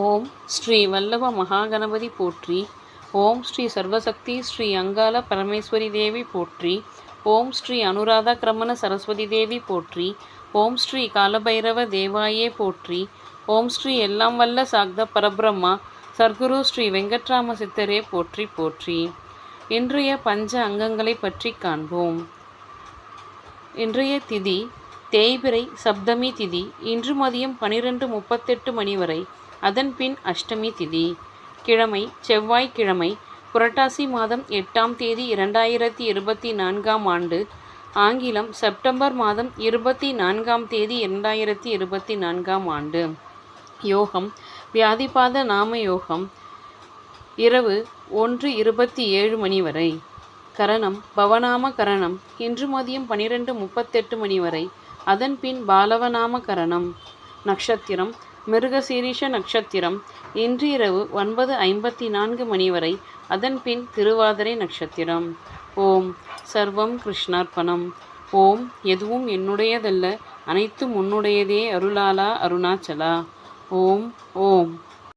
ஓம் ஸ்ரீ வல்லப மகாகணபதி போற்றி. ஓம் ஸ்ரீ சர்வசக்தி ஸ்ரீ அங்காள பரமேஸ்வரி தேவி போற்றி. ஓம் ஸ்ரீ அனுராதா கிரமண சரஸ்வதி தேவி போற்றி. ஓம் ஸ்ரீ காலபைரவ தேவாயே போற்றி. ஓம் ஸ்ரீ எல்லாம் வல்ல சாக்த பரபிரம்மா சர்க்குரு ஸ்ரீ வெங்கட்ராம சித்தரே போற்றி போற்றி. இன்றைய பஞ்ச அங்கங்களை பற்றி காண்போம். இன்றைய திதி தேய்பிறை சப்தமி திதி இன்று மதியம் பனிரெண்டு முப்பத்தெட்டு மணி வரை அதன் பின் அஷ்டமி திதி. கிழமை செவ்வாய்க்கிழமை புரட்டாசி மாதம் எட்டாம் தேதி இரண்டாயிரத்தி இருபத்தி நான்காம் ஆண்டு ஆங்கிலம் செப்டம்பர் மாதம் இருபத்தி நான்காம் தேதி இரண்டாயிரத்தி இருபத்தி நான்காம் ஆண்டு. யோகம் வியாதிபாத நாம யோகம் இரவு ஒன்று இருபத்தி ஏழு மணி வரை. கரணம் பவநாம கரணம் இன்று மதியம் பனிரெண்டு முப்பத்தெட்டு மணி வரை அதன்பின் பாலவநாமகரணம். கரணம் நட்சத்திரம் மிருகசீரிஷ நட்சத்திரம் இன்றிரவு ஒன்பது ஐம்பத்தி நான்கு மணி வரை அதன் பின் திருவாதிரை நட்சத்திரம் ஓம் சர்வம் கிருஷ்ணார்ப்பணம். ஓம் எதுவும் என்னுடையதல்ல அனைத்தும் உன்னுடையதே அருளாலா அருணாச்சலா. ஓம் ஓம்.